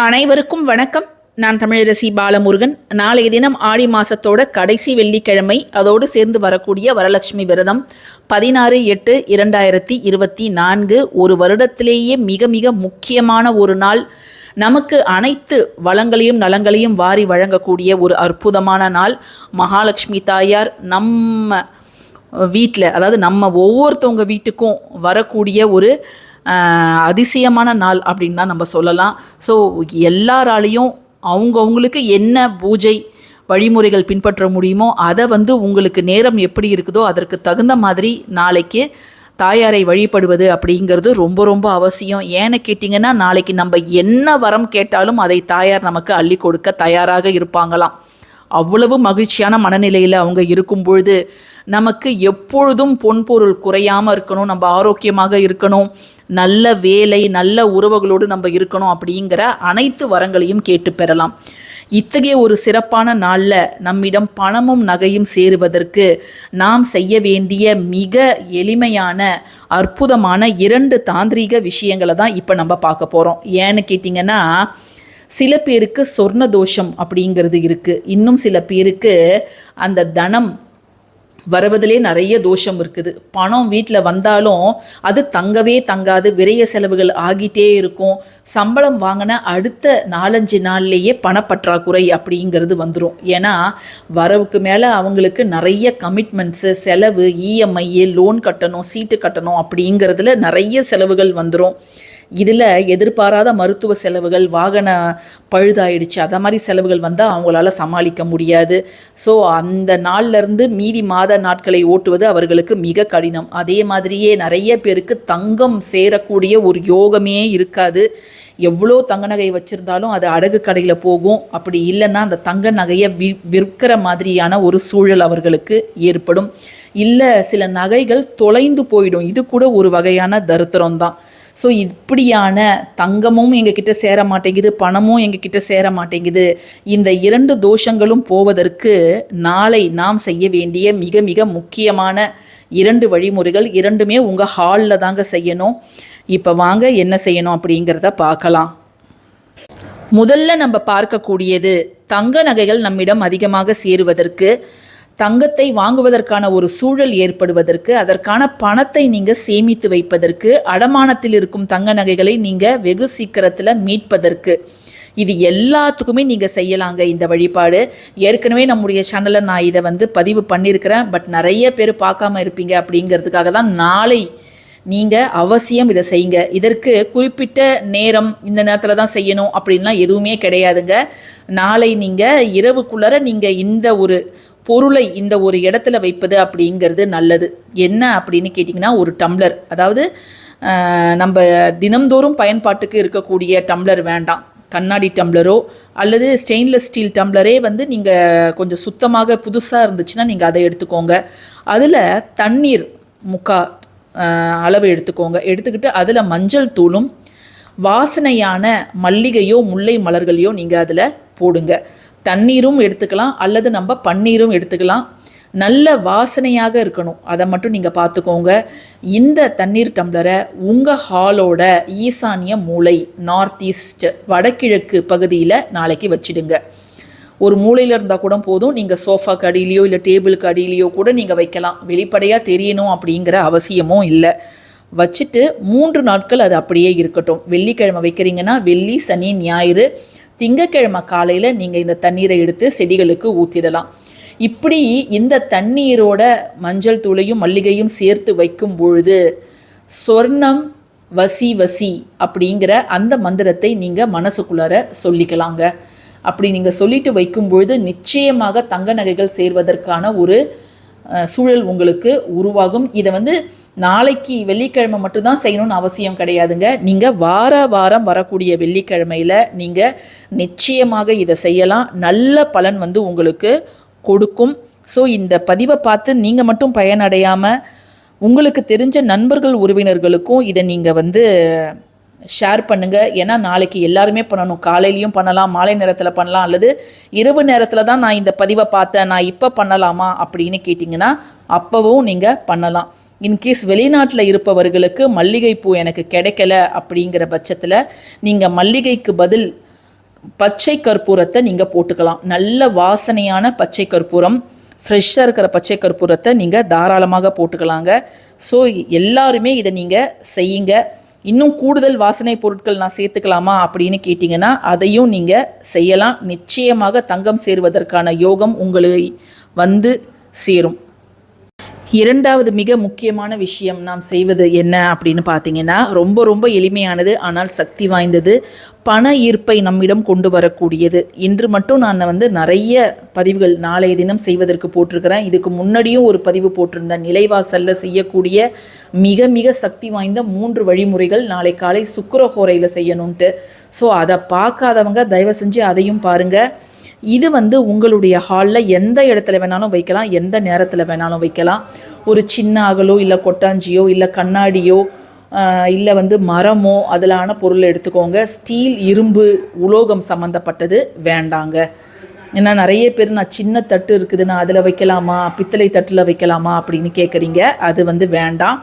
அனைவருக்கும் வணக்கம். நான் தமிழரசி பாலமுருகன். நாளைய தினம் ஆடி மாசத்தோட கடைசி வெள்ளிக்கிழமை அதோடு சேர்ந்து வரக்கூடிய வரலட்சுமி விரதம் பதினாறு எட்டு இரண்டாயிரத்தி இருபத்தி நான்கு. ஒரு வருடத்திலேயே மிக மிக முக்கியமான ஒரு நாள். நமக்கு அனைத்து வளங்களையும் நலங்களையும் வாரி வழங்கக்கூடிய ஒரு அற்புதமான நாள். மகாலட்சுமி தாயார் நம்ம வீட்டில் அதாவது நம்ம ஒவ்வொருத்தவங்க வீட்டுக்கும் வரக்கூடிய ஒரு அதிசயமான நாள் அப்படின்னு தான் நம்ம சொல்லலாம். ஸோ எல்லாராலையும் அவங்கவுங்களுக்கு என்ன பூஜை வழிமுறைகள் பின்பற்ற முடியுமோ அதை வந்து உங்களுக்கு நேரம் எப்படி இருக்குதோ அதற்கு தகுந்த மாதிரி நாளைக்கு தாயாரை வழிபடுவது அப்படிங்கிறது ரொம்ப ரொம்ப அவசியம். ஏன்னு கேட்டிங்கன்னா நாளைக்கு நம்ம என்ன வரம் கேட்டாலும் அதை தாயார் நமக்கு அள்ளி கொடுக்க தயாராக இருப்பாங்களாம். அவ்வளவு மகிழ்ச்சியான மனநிலையில் அவங்க இருக்கும் பொழுது நமக்கு எப்பொழுதும் பொன்பொருள் குறையாமல் இருக்கணும் நம்ம ஆரோக்கியமாக இருக்கணும். நல்ல வேலை நல்ல உறவுகளோடு நம்ம இருக்கணும் அப்படிங்கிற அனைத்து வரங்களையும் கேட்டு பெறலாம். இத்தகைய ஒரு சிறப்பான நாளில் நம்மிடம் பணமும் நகையும் சேருவதற்கு நாம் செய்ய வேண்டிய மிக எளிமையான அற்புதமான இரண்டு தாந்திரீக விஷயங்களை தான் இப்போ நம்ம பார்க்க போகிறோம் ஏன்னு கேட்டிங்கன்னா சில பேருக்கு சொர்ண தோஷம் அப்படிங்கிறது இருக்குது இன்னும் சில பேருக்கு அந்த தனம் வரவதிலே நிறைய தோஷம் இருக்குது. பணம் வீட்டில் வந்தாலும் அது தங்கவே தங்காது. விரைய செலவுகள் ஆகிட்டே இருக்கும். சம்பளம் வாங்கின அடுத்த நாலஞ்சு நாள்லேயே பணப்பற்றாக்குறை அப்படிங்கிறது வந்துடும் ஏன்னா வரவுக்கு மேலே அவங்களுக்கு நிறைய கமிட்மெண்ட்ஸு செலவு இஎம்ஐ லோன் கட்டணும் சீட்டு கட்டணும் அப்படிங்கிறதுல நிறைய செலவுகள் வந்துடும் இதில் எதிர்பாராத மருத்துவ செலவுகள் வாகன பழுதாயிடுச்சு. அதை மாதிரி செலவுகள் வந்தால் அவங்களால சமாளிக்க முடியாது. ஸோ அந்த நாள்லேருந்து மீதி மாத நாட்களை ஓட்டுவது அவர்களுக்கு மிக கடினம். அதே மாதிரியே நிறைய பேருக்கு தங்கம் சேரக்கூடிய ஒரு யோகமே இருக்காது. எவ்வளோ தங்க நகை வச்சுருந்தாலும் அது அடகு கடையில் போகும். அப்படி இல்லைன்னா அந்த தங்க நகையை வி விற்கிற மாதிரியான ஒரு சூழல் அவர்களுக்கு ஏற்படும். இல்லை சில நகைகள் தொலைந்து போயிடும். இது கூட ஒரு வகையான தரித்திரம் தான். ஸோ இப்படியான தங்கமும் எங்ககிட்ட சேர மாட்டேங்குது பணமும் எங்ககிட்ட சேர மாட்டேங்குது. இந்த இரண்டு தோஷங்களும் போவதற்கு நாளை நாம் செய்ய வேண்டிய மிக மிக முக்கியமான இரண்டு வழிமுறைகள் இரண்டுமே உங்கள் ஹாலில் தாங்க செய்யணும். இப்போ வாங்க என்ன செய்யணும் அப்படிங்கிறத பார்க்கலாம். முதல்ல நம்ம பார்க்கக்கூடியது தங்க நகைகள் நம்மிடம் அதிகமாக சேருவதற்கு தங்கத்தை வாங்குவதற்கான ஒரு சூழல் ஏற்படுவதற்கு அதற்கான பணத்தை நீங்கள் சேமித்து வைப்பதற்கு அடமானத்தில் இருக்கும் தங்க நகைகளை நீங்கள் வெகு சீக்கிரத்தில் மீட்பதற்கு. இது எல்லாத்துக்குமே நீங்கள் செய்யலாங்க இந்த வழிபாடு. ஏற்கனவே நம்முடைய சேனலில் நான் இதை வந்து பதிவு பண்ணியிருக்கிறேன். பட் நிறைய பேர் பார்க்காம இருப்பீங்க அப்படிங்கிறதுக்காக தான் நாளை நீங்கள் அவசியம் இதை செய்யுங்க. இதற்கு குறிப்பிட்ட நேரம் இந்த நேரத்தில் தான் செய்யணும் அப்படின்லாம் எதுவுமே கிடையாதுங்க. நாளை நீங்கள் இரவுக்குள்ளார நீங்கள் இந்த ஒரு பொருளை இந்த ஒரு இடத்துல வைப்பது அப்படிங்கிறது நல்லது. என்ன அப்படின்னு கேட்டிங்கன்னா ஒரு டம்ளர். அதாவது நம்ம தினம்தோறும் பயன்பாட்டுக்கு இருக்கக்கூடிய டம்ளர் வேண்டாம். கண்ணாடி டம்ளரோ அல்லது ஸ்டெயின்லெஸ் ஸ்டீல் டம்ளரே வந்து நீங்கள் கொஞ்சம் சுத்தமாக புதுசாக இருந்துச்சுன்னா நீங்கள் அதை எடுத்துக்கோங்க. அதில் தண்ணீர் முக்கா அளவு எடுத்துக்கோங்க. எடுத்துக்கிட்டு அதில் மஞ்சள் தூளும் வாசனையான மல்லிகையோ முல்லை மலர்களையோ நீங்கள் அதில் போடுங்க. தண்ணீரும் எடுத்துக்கலாம் அல்லது நம்ம பன்னீரும் எடுத்துக்கலாம். நல்ல வாசனையாக இருக்கணும். அதை மட்டும் நீங்கள் பார்த்துக்கோங்க. இந்த தண்ணீர் டம்ளரை உங்கள் ஹாலோட ஈசானிய மூலை நார்த் ஈஸ்ட் வடகிழக்கு பகுதியில் நாளைக்கு வச்சிடுங்க. ஒரு மூலையில் இருந்தால் கூட போதும். நீங்கள் சோஃபாக்கு அடியிலையோ இல்லை டேபிளுக்கு அடியிலையோ கூட நீங்கள் வைக்கலாம். வெளிப்படையாக தெரியணும் அப்படிங்கிற அவசியமும் இல்லை. வச்சுட்டு மூன்று நாட்கள் அது அப்படியே இருக்கட்டும். வெள்ளிக்கிழமை வைக்கிறீங்கன்னா வெள்ளி சனி ஞாயிறு திங்கக்கிழமை காலையில் நீங்கள் இந்த தண்ணீரை எடுத்து செடிகளுக்கு ஊற்றிடலாம் இப்படி இந்த தண்ணீரோட மஞ்சள் தூளையும் மல்லிகையும் சேர்த்து வைக்கும் பொழுது சொர்ணம் வசி வசி அப்படிங்கிற அந்த மந்திரத்தை நீங்கள் மனசுக்குள்ளார சொல்லிக்கலாங்க. அப்படி நீங்கள் சொல்லிட்டு வைக்கும் பொழுது நிச்சயமாக தங்க நகைகள் சேர்வதற்கான ஒரு சூழல் உங்களுக்கு உருவாகும். இதை வந்து நாளைக்கு வெள்ளிக்கிழமை மட்டும்தான் செய்யணும்னு அவசியம் கிடையாதுங்க. நீங்கள் வார வாரம் வரக்கூடிய வெள்ளிக்கிழமையில் நீங்கள் நிச்சயமாக இதை செய்யலாம். நல்ல பலன் வந்து உங்களுக்கு கொடுக்கும். ஸோ இந்த பதிவை பார்த்து நீங்கள் மட்டும் பயனடையாமல் உங்களுக்கு தெரிஞ்ச நண்பர்கள் உறவினர்களுக்கும் இதை நீங்கள் வந்து ஷேர் பண்ணுங்கள் ஏன்னா நாளைக்கு எல்லாருமே பண்ணணும். காலையிலையும் பண்ணலாம் மாலை நேரத்தில் பண்ணலாம் அல்லது இரவு நேரத்தில் தான் நான் இந்த பதிவை பார்த்தேன் நான் இப்போ பண்ணலாமா அப்படின்னு கேட்டிங்கன்னா அப்போவும் நீங்கள் பண்ணலாம். இன்கேஸ் வெளிநாட்டில் இருப்பவர்களுக்கு மல்லிகைப்பூ எனக்கு கிடைக்கல அப்படிங்கிற பட்சத்தில் நீங்கள் மல்லிகைக்கு பதில் பச்சை கற்பூரத்தை நீங்கள் போட்டுக்கலாம். நல்ல வாசனையான பச்சை கற்பூரம் ஃப்ரெஷ்ஷாக இருக்கிற பச்சை கற்பூரத்தை நீங்கள் தாராளமாக போட்டுக்கலாங்க. ஸோ எல்லாருமே இதை நீங்கள் செய்யுங்க. இன்னும் கூடுதல் வாசனை பொருட்கள் நான் சேர்த்துக்கலாமா அப்படின்னு கேட்டிங்கன்னா அதையும் நீங்கள் செய்யலாம். நிச்சயமாக தங்கம் சேருவதற்கான யோகம் உங்களை வந்து சேரும். இரண்டாவது மிக முக்கியமான விஷயம் நாம் செய்வது என்ன அப்படின்னு பார்த்தீங்கன்னா ரொம்ப ரொம்ப எளிமையானது ஆனால் சக்தி வாய்ந்தது பண ஈர்ப்பை நம்மிடம் கொண்டு வரக்கூடியது. இன்று மட்டும் நான் வந்து நிறைய பதிவுகள் நாளைய தினம் செய்வதற்கு போட்டிருக்கிறேன். இதுக்கு முன்னாடியும் ஒரு பதிவு போட்டிருந்தேன். நிலைவாசல்ல செய்யக்கூடிய மிக மிக சக்தி வாய்ந்த மூன்று வழிமுறைகள் நாளை காலை சுக்கரஹோரையில் செய்யணுன்ட்டு ஸோ அதை பார்க்காதவங்க தயவு செஞ்சு அதையும் பாருங்கள் இது வந்து உங்களுடைய ஹாலில் எந்த இடத்துல வேணாலும் வைக்கலாம் எந்த நேரத்தில் வேணாலும் வைக்கலாம். ஒரு சின்ன அகலோ இல்லை கொட்டாஞ்சியோ இல்லை கண்ணாடியோ இல்லை வந்து மரமோ அதிலான பொருள் எடுத்துக்கோங்க. ஸ்டீல் இரும்பு உலோகம் சம்மந்தப்பட்டது வேண்டாங்க. ஏன்னா நிறைய பேர் நான் சின்ன தட்டு இருக்குது நான் அதில் வைக்கலாமா பித்தளை தட்டில் வைக்கலாமா அப்படின்னு கேட்குறீங்க அது வந்து வேண்டாம்.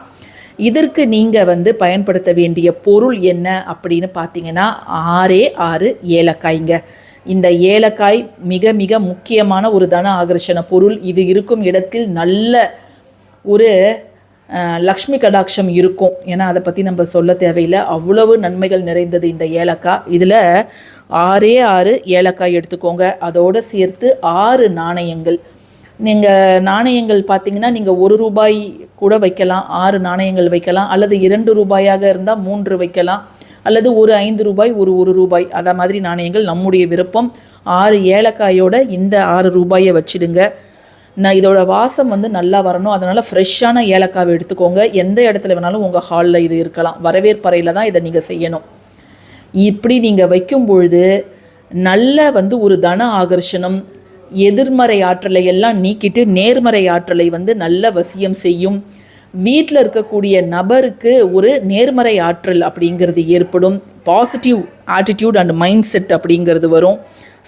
இதற்கு நீங்கள் வந்து பயன்படுத்த வேண்டிய பொருள் என்ன அப்படின்னு பார்த்தீங்கன்னா ஆறே ஆறு ஏலக்காய்ங்க. இந்த ஏலக்காய் மிக மிக முக்கியமான ஒரு தன ஆகர்ஷண பொருள். இது இருக்கும் இடத்தில் நல்ல ஒரு லக்ஷ்மி கடாட்சம் இருக்கும். ஏன்னா அதை பற்றி நம்ம சொல்ல தேவையில்லை. அவ்வளவு நன்மைகள் நிறைந்தது இந்த ஏலக்காய். இதில் ஆறே ஆறு ஏலக்காய் எடுத்துக்கோங்க. அதோடு சேர்த்து ஆறு நாணயங்கள். நீங்கள் நாணயங்கள் பார்த்தீங்கன்னா நீங்கள் ஒரு ரூபாய் கூட வைக்கலாம். ஆறு நாணயங்கள் வைக்கலாம். அல்லது இரண்டு ரூபாயாக இருந்தால் மூன்று வைக்கலாம். அல்லது ஒரு ஐந்து ரூபாய் ஒரு ஒரு ரூபாய். அத மாதிரி நாணயங்கள் நம்முடைய விருப்பம். ஆறு ஏலக்காயோட இந்த ஆறு ரூபாயை வச்சிடுங்க. நான் இதோட வாசம் வந்து நல்லா வரணும். அதனால் ஃப்ரெஷ்ஷான ஏலக்காவை எடுத்துக்கோங்க. எந்த இடத்துல வேணாலும் உங்கள் ஹாலில் இது இருக்கலாம். வரவேற்பறையில் தான் இதை நீங்கள் செய்யணும். இப்படி நீங்கள் வைக்கும் பொழுது நல்ல வந்து ஒரு தன ஆகர்ஷணம் எதிர்மறை ஆற்றலை எல்லாம் நீக்கிட்டு நேர்மறை ஆற்றலை வந்து நல்ல வசியம் செய்யும். வீட்டில் இருக்கக்கூடிய நபருக்கு ஒரு நேர்மறை ஆற்றல் அப்படிங்கிறது ஏற்படும். Positive attitude and mindset அப்படிங்கிறது வரும்.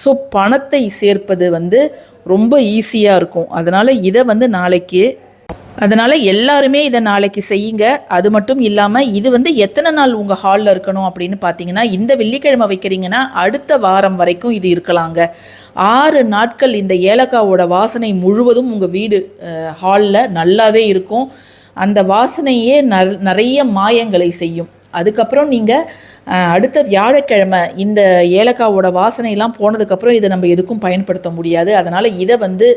ஸோ பணத்தை சேர்ப்பது வந்து ரொம்ப ஈஸியாக இருக்கும். அதனால் இதை வந்து நாளைக்கு அதனால் எல்லாருமே இதை நாளைக்கு செய்யுங்க. அது மட்டும் இல்லாமல் இது வந்து எத்தனை நாள் உங்கள் ஹாலில் இருக்கணும் அப்படின்னு பார்த்தீங்கன்னா இந்த வெள்ளிக்கிழமை வைக்கிறீங்கன்னா அடுத்த வாரம் வரைக்கும் இது இருக்கலாங்க. ஆறு நாட்கள் இந்த ஏலக்காவோட வாசனை முழுவதும் உங்கள் வீடு ஹாலில் நல்லாவே இருக்கும். அந்த வாசனையே நர் நிறைய மாயங்களை செய்யும். அதுக்கப்புறம் நீங்கள் அடுத்த வியாழக்கிழமை இந்த ஏலக்காவோட வாசனையெல்லாம் போனதுக்கப்புறம் இதை நம்ம எதுக்கும் பயன்படுத்த முடியாது. அதனால் இதை வந்து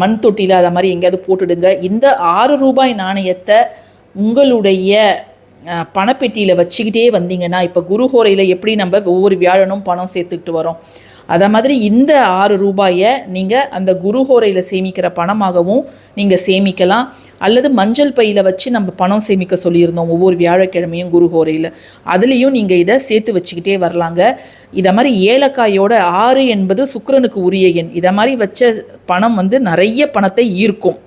மண் தொட்டியில் அதை மாதிரி எங்கேயாவது போட்டுடுங்க. இந்த ஆறு ரூபாய் நாணயத்தை உங்களுடைய பணப்பெட்டியில் வச்சுக்கிட்டே வந்தீங்கன்னா இப்போ குருஹோரையில் எப்படி நம்ம ஒவ்வொரு வியாழனும் பணம் சேர்த்துக்கிட்டு வரோம்? அதை மாதிரி இந்த ஆறு ரூபாயை நீங்கள் அந்த குருஹோரையில் சேமிக்கிற பணமாகவும் நீங்கள் சேமிக்கலாம். அல்லது மஞ்சள் பையில் வச்சு நம்ம பணம் சேமிக்க சொல்லியிருந்தோம் ஒவ்வொரு வியாழக்கிழமையும் குருஹோரையில் அதுலேயும் நீங்கள் இதை சேர்த்து வச்சுக்கிட்டே வரலாங்க. இதை மாதிரி ஏலக்காயோட ஆறு என்பது சுக்கரனுக்கு உரிய எண். இதை மாதிரி வச்ச பணம் வந்து நிறைய பணத்தை ஈர்க்கும்.